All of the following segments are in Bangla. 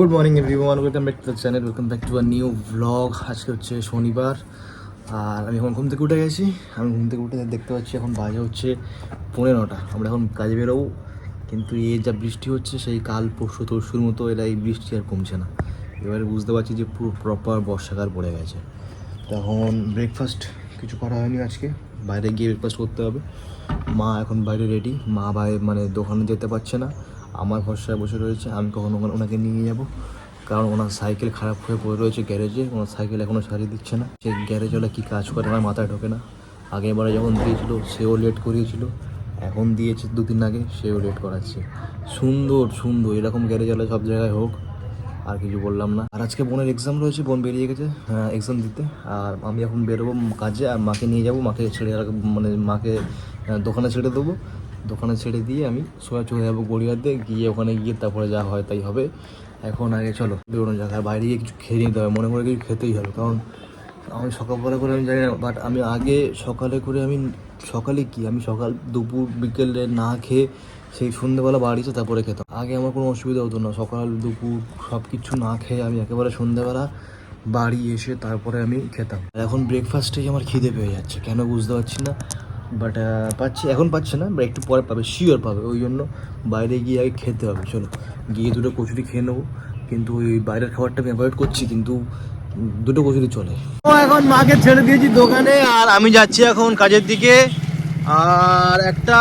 Good morning everyone welcome back to the channel welcome back to a new blog আজকে হচ্ছে শনিবার। আর আমি এখন ঘুম থেকে উঠে গেছি। আমি ঘুম থেকে উঠে দেখতে পাচ্ছি এখন বাজে হচ্ছে পনেরো নটা। আমরা এখন কাজে বেরোবো। কিন্তু এই যা বৃষ্টি হচ্ছে, সেই কাল পরশু তরশুর মতো এরা এই বৃষ্টি আর কমছে না। এবারে বুঝতে পারছি যে পুরো প্রপার বর্ষাকাল পড়ে গেছে। তো এখন ব্রেকফাস্ট কিছু করা হয়নি আজকে। বাইরে গিয়ে ব্রেকফাস্ট করতে হবে। মা এখন বাইরে রেডি মা বাইরে মানে দোকানে যেতে পারছে না। আমার ভরসায় বসে রয়েছে, আমি কখনো ওনাকে নিয়ে যাব। কারণ ওনার সাইকেল খারাপ হয়ে পড়ে রয়েছে গ্যারেজে, ওনার সাইকেল এখনও সারিয়ে দিচ্ছে না। সেই গ্যারেজওয়ালা কী কাজ করে আমার মাথায় ঢোকে না। আগেরবারে যখন দিয়েছিল, সেও লেট করিয়েছিল। এখন দিয়েছে দু দিন আগে, সেও লেট করাচ্ছে। সুন্দর সুন্দর, এরকম গ্যারেজওয়ালা সব জায়গায় হোক, আর কিছু বললাম না। আর আজকে বোনের এক্সাম রয়েছে, বোন বেরিয়ে গেছে এক্সাম দিতে। আর আমি এখন বেরোবো কাজে, আর মাকে নিয়ে যাব, মাকে ছেড়ে মানে মাকে দোকানে ছেড়ে দেবো। দোকানে ছেড়ে দিয়ে আমি সোজা চলে যাব গড়িয়াতে, গিয়ে ওখানে গিয়ে তারপরে যা হয় তাই হবে। এখন আগে চলো, বেরোনো আর বাইরে গিয়ে কিছু খেয়ে নিতে হবে, মনে করে কিছু খেতেই হবে। কারণ আমি সকালবেলা করে আমি জানি না বাট আমি আগে সকালে করে আমি, সকালে কি? আমি সকাল দুপুর, বিকেলে না খেয়ে সেই সন্ধ্যেবেলা বাড়িতে তারপরে খেতাম। আগে আমার কোনো অসুবিধা হতো না। সকাল, দুপুর সব কিছু না খেয়ে আমি একেবারে সন্ধ্যেবেলা বাড়ি এসে তারপরে আমি খেতাম। এখন ব্রেকফাস্টেই আমার খিদে পেয়ে যাচ্ছে। কেন বুঝতে পারছি না। বাট পাচ্ছি, এখন পাচ্ছে না বা একটু পরে পাবে শিওর পাবে, ওই জন্য বাইরে গিয়ে আগে খেতে হবে চলো গিয়ে দুটো কচুরি খেয়ে নেব, কিন্তু ওই বাইরের খাবারটা আমি অ্যাভয়েড করছি, কিন্তু দুটো কচুরি চলে। এখন মাকে ছেড়ে দিয়েছি দোকানে, আর আমি যাচ্ছি এখন কাজের দিকে। আর একটা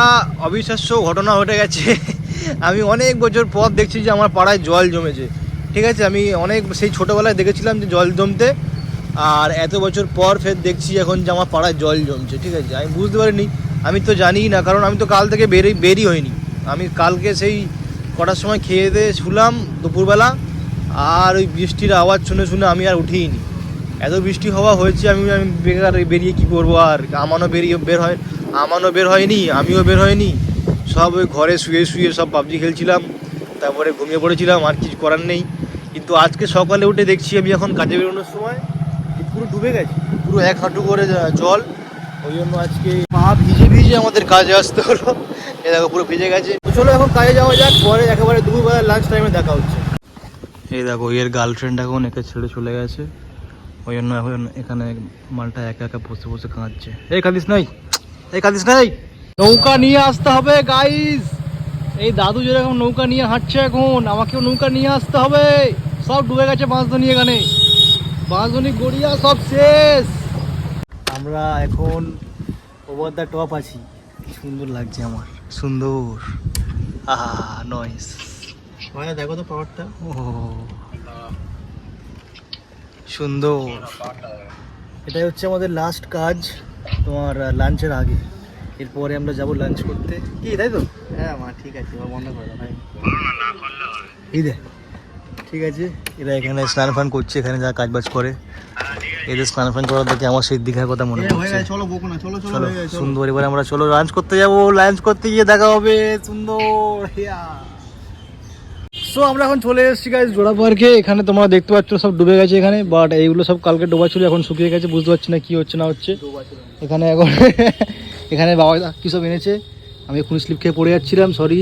অবিশ্বাস্য ঘটনা ঘটে গেছে। আমি অনেক বছর পর দেখছি যে আমার পাড়ায় জল জমেছে। ঠিক আছে, আমি অনেক, সেই ছোটোবেলায় দেখেছিলাম যে জল জমতে আর এত বছর পর ফের দেখছি এখন যে আমার পাড়ায় জল জমছে, ঠিক আছে? আমি বুঝতে পারিনি, আমি তো জানি না, কারণ আমি তো কাল থেকে বেরোই, বেরই হইনি। আমি কালকে সেই কটার সময় খেয়ে দিয়ে শুলাম দুপুরবেলা, আর ওই বৃষ্টির আওয়াজ শুনে শুনে আমি আর উঠিনি এত বৃষ্টি হওয়া হয়েছে, আমি আমি বেকার বেরিয়ে কী করব আর? আমানও বেরিয়ে বের হয়, আমানও বের হয়নি, আমিও বের হয়নি। সব ওই ঘরে শুয়ে শুয়ে সব পাবজি খেলছিলাম, তারপরে ঘুমিয়ে পড়েছিলাম, আর কিছু করার নেই। কিন্তু আজকে সকালে উঠে দেখছি আমি এখন কাজে বেরোনোর সময়। পুরো ডুবে গেছে। পুরো এক হাঁটু করে জল। ওই জন্য আজকে পা ভিজে ভিজে আমাদের কাজে আসতে হলো। এ দেখো পুরো ভিজে গেছে। চলো এখন কাজে যাওয়া যাক পরে একেবারে দুপুরবেলা লাঞ্চ টাইমে দেখা হচ্ছে। এই দেখো এর গার্লফ্রেন্ড এখন একে ছেড়ে চলে গেছে। ওই জন্য এখন এখানে মালটা একা একা বসে বসে কাঁদছে। এই কাঁদিস নাই এই কাঁদিস নাই। নৌকা নিয়ে আসতে হবে গাইস এই দাদু যেরকম নৌকা নিয়ে হাঁটছে এখন আমাকেও নৌকা নিয়ে আসতে হবে। সব ডুবে গেছে বাঁশধনি এখানে। বাঁশধনি গড়িয়া সব শেষ। আমরা এখন ওভার দ্য টপ আছি। সুন্দর লাগছে আমার। সুন্দর। আহা নয়েস ভাইয়া দেখো তো পাওয়ারটা ও। সুন্দর। এটাই হচ্ছে আমাদের লাস্ট কাজ তোমার লাঞ্চের আগে। এরপরে আমরা যাব লাঞ্চ করতে। কি তাই তো? হ্যাঁ মা ঠিক আছে বন্ধ করে দাও ভাই। এই দে ঠিক আছে? এরা এখানে স্নান ফান করছে এখানে যা কাজ বাজ করে। এদের স্নান ফান করার দেখে আমার সেই দীঘার কথা মনে হয়ে পড়ছে। চলো গেছে। সুন্দর এবার আমরা চলো লাঞ্চ করতে যাব লাঞ্চ করতে গিয়ে দেখা হবে সুন্দর সো আমরা এখন চলে এসেছি গাইজ জোড়া পার্কে। এখানে তোমরা দেখতে পাচ্ছ সব ডুবে গেছে এখানে বাট এইগুলো সব কালকে ডোবা ছিল এখন শুকিয়ে গেছে বুঝতে পারছি না কি হচ্ছে না হচ্ছে। এখানে এখন এখানে বাবা কি সব এনেছে? আমি এখন স্লিপ খেয়ে পড়ে যাচ্ছিলাম সরি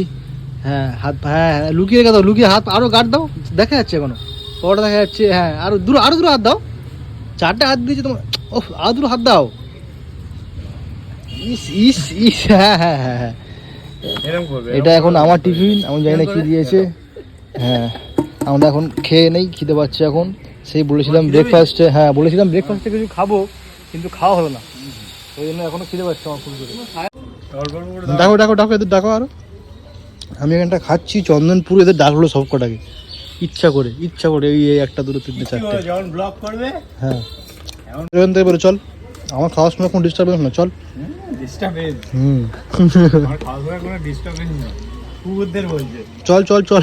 হ্যাঁ হাত হ্যাঁ হ্যাঁ লুকিয়ে রেখে দাও লুকিয়ে হাত আরও গার্ড দাও দেখা যাচ্ছে এখনও। পরটা দেখা যাচ্ছে হ্যাঁ আরও দূর আরও দূর হাত দাও। চারটে হাত দিয়েছে তোমার ও আরও দূর হাত দাও। ইস ইস ইস হ্যাঁ হ্যাঁ হ্যাঁ হ্যাঁ। এটা এখন আমার টিফিন আমি জানি না কি দিয়েছে। হ্যাঁ আমরা এখন খেয়ে নেই খেতে পাচ্ছি এখন। সেই বলেছিলাম ব্রেকফাস্টে হ্যাঁ বলেছিলাম ব্রেকফাস্টে কিছু খাব কিন্তু খাওয়া হলো না। ওই জন্য এখনও খিদে পাচ্ছে আমার ফুল করে ডাকো ডাকো ডাকো এদের ডাকো আরও। আমি এখানটা খাচ্ছি চন্দনপুর এদের ডাকলো সব কটাকে। ইচ্ছা করে ইচ্ছা করে এই একটা দুটো তিনটে চারটে। যখন ব্লগ করবে? হ্যাঁ। এখান? থেকে বলে চল। আমার খাওয়ার সময় কোনো ডিস্টার্বেন্স না চল। ডিস্টার্বেন্স হুম। আমার খাওয়া দাওয়ার কোনো ডিস্টার্বেন্স নেই। কুকুরদের বলছে। চল চল চল।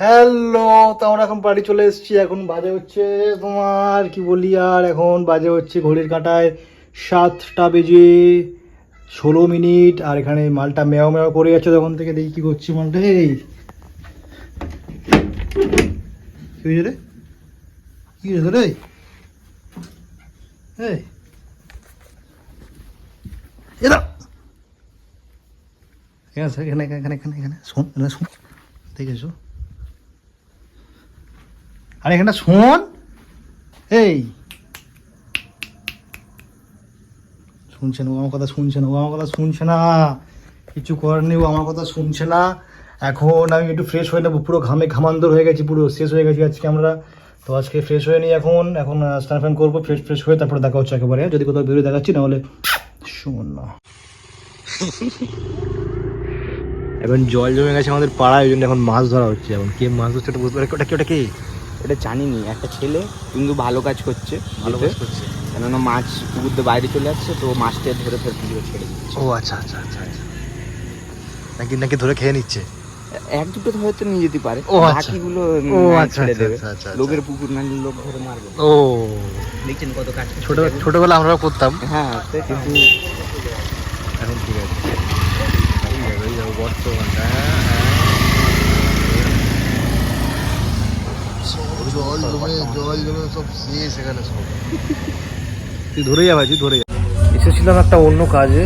হ্যালো, তো আমরা এখন বাড়ি চলে এসেছি। এখন বাজে হচ্ছে তোমার, কি বলি আর, এখন বাজে হচ্ছে ঘড়ির কাঁটায় সাতটা বেজে ষোলো মিনিট, আর এখানে মালটা মেয় মেয় করে যাচ্ছে তখন থেকে। দেখি কি করছে মালটা, এই রে? কি হয়েছে রে? এখানে এখানে এখানে এখানে শোন এখানে শোন। দেখেছ আরে এখানে শোন। এই। শুনছে না ও আমার কথা, শুনছে না ও আমার কথা, শুনছে না। কিছু করার নেই, ও আমার কথা শুনছে না। এখন আমি একটু ফ্রেশ হয়ে নেব, পুরো ঘামে ঘামান্দর হয়ে গেছি, পুরো শেষ হয়ে গেছি আজকে আমরা। তো আজকে ফ্রেশ হয়ে নিই এখন এখন স্নান ফ্যান করব ফ্রেশ ফ্রেশ হয়ে তারপরে দেখা হচ্ছে একেবারে। যদি কোথাও বেরোয় দেখাচ্ছি, নাহলে শোন না। এখন জল জমে গেছে আমাদের পাড়ায়, ওই জন্য এখন মাছ ধরা হচ্ছে। এখন কে মাছ ধরছে, ওটা বুঝতে পারে ওটা কি, ওটা কে? এটা জানিনি। একটা ছেলে কিন্তু ভালো কাজ করছে ভালো কাজ করছে। কেননা মাছ পুকুর দিয়ে বাইরে চলে আসছে তো মাছটা ধরে ফের পুকুরে ছেড়ে দিচ্ছে। ও আচ্ছা আচ্ছা আচ্ছা আচ্ছা। নাকি নাকি ধরে খেয়ে নিচ্ছে? এক দুটো তো হয়তো নিয়ে যেতে পারে। ও আচ্ছা। বাকিগুলো ও আচ্ছা, ছেড়ে আচ্ছা, দেবে। লোকের পুকুর না লোক ধরে মারবে। ও। দেখছেন কত কাজ ছোট ছোটবেলা আমরা করতাম। হ্যাঁ কিন্তু এখন ঠিক আছে। বর্তমানটা, জল জমে জল জমে সব শেষ এখানে সব। তুই ধরে যা ভাই তুই ধরে যা। এসেছিলাম একটা অন্য কাজে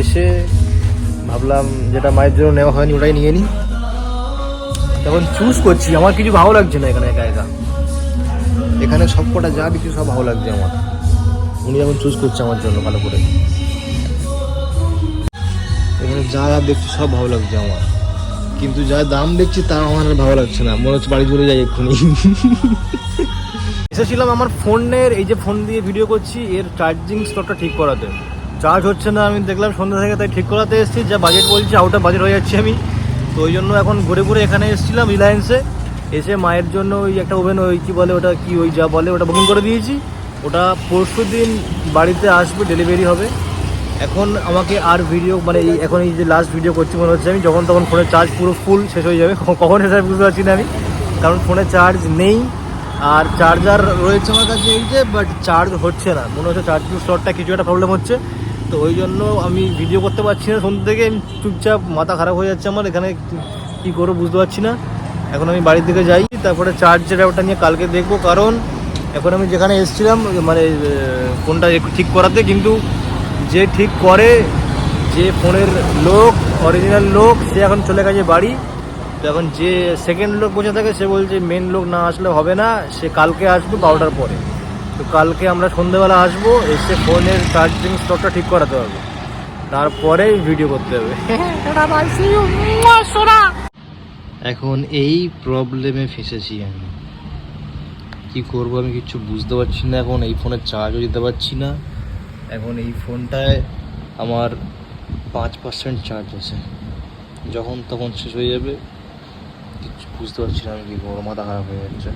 এসে ভাবলাম যেটা মায়ের জন্য নেওয়া হয়নি ওটাই নিয়ে নিই তখন চুজ করছি আমার কিছু ভালো লাগছে না এখানে একা একা। এখানে সব কটা যা কিছু সব ভালো লাগছে আমার। উনি এখন চুজ করছে আমার জন্য ভালো করে। এখানে যা যা দেখছি সব ভালো লাগছে আমার। কিন্তু যা দাম দেখছি তা আমার আর ভালো লাগছে না। মনে হচ্ছে বাড়ি চলে যাই এক্ষুনি। এসেছিলাম আমার ফোনের, এই যে ফোন দিয়ে ভিডিও করছি, এর চার্জিং স্লটটা ঠিক করাতে। চার্জ হচ্ছে না, আমি দেখলাম সন্ধ্যা থেকে, তাই ঠিক করাতে এসেছি। যা বাজেট বলছি আউট অফ বাজেট হয়ে যাচ্ছি আমি। তো ওই জন্য এখন ঘুরে ঘুরে এখানে এসেছিলাম রিলায়েন্সে এসে মায়ের জন্য ওই একটা ওভেন ওই কী বলে ওটা, কি ওই যা বলে, ওটা বুকিং করে দিয়েছি। ওটা পরশু দিন বাড়িতে আসবে ডেলিভারি হবে। এখন আমাকে আর ভিডিও মানে এখন এই যে লাস্ট ভিডিও করছি মনে হচ্ছে আমি, যখন তখন ফোনের চার্জ পুরো ফুল শেষ হয়ে যাবে। কখন শেষ বুঝতে পারছি না আমি। কারণ ফোনে চার্জ নেই, আর চার্জার রয়েছে আমার কাছে এই যে বাট চার্জ হচ্ছে না। মনে হচ্ছে চার্জিং স্লটটা কিছু একটা প্রবলেম হচ্ছে। তো ওই জন্য আমি ভিডিও করতে পারছি না। সন্ধ্যে থেকে চুপচাপ মাথা খারাপ হয়ে যাচ্ছে আমার। এখানে কী করব বুঝতে পারছি না। এখন আমি বাড়ির দিকে যাই, তারপরে চার্জের ওটা নিয়ে কালকে দেখব। কারণ এখন আমি যেখানে এসেছিলাম মানে ফোনটা একটু ঠিক করাতে, কিন্তু যে ঠিক করে যে ফোনের লোক অরিজিনাল লোক, সে এখন চলে গেছে বাড়ি। তো এখন যে সেকেন্ড লোক বসে থাকে, সে বলছে মেন লোক না আসলে হবে না, সে কালকে আসবে বারোটার পরে। তো কালকে আমরা সন্ধ্যেবেলা আসব, এসে ফোনের চার্জিং স্টকটা ঠিক করাতে হবে। তারপরে ভিডিও করতে হবে। এখন এই প্রবলেমে ফেসেছি আমি। কি করব আমি কিছু বুঝতে পারছি না এখন, এই ফোনের চার্জও দিতে পারছি না। এখন এই ফোনটায় আমার পাঁচ পার্সেন্ট চার্জ আছে। যখন তখন শেষ হয়ে যাবে, কিছু বুঝতে পারছি না আমি কি করব মাথা খারাপ হয়ে যাচ্ছে।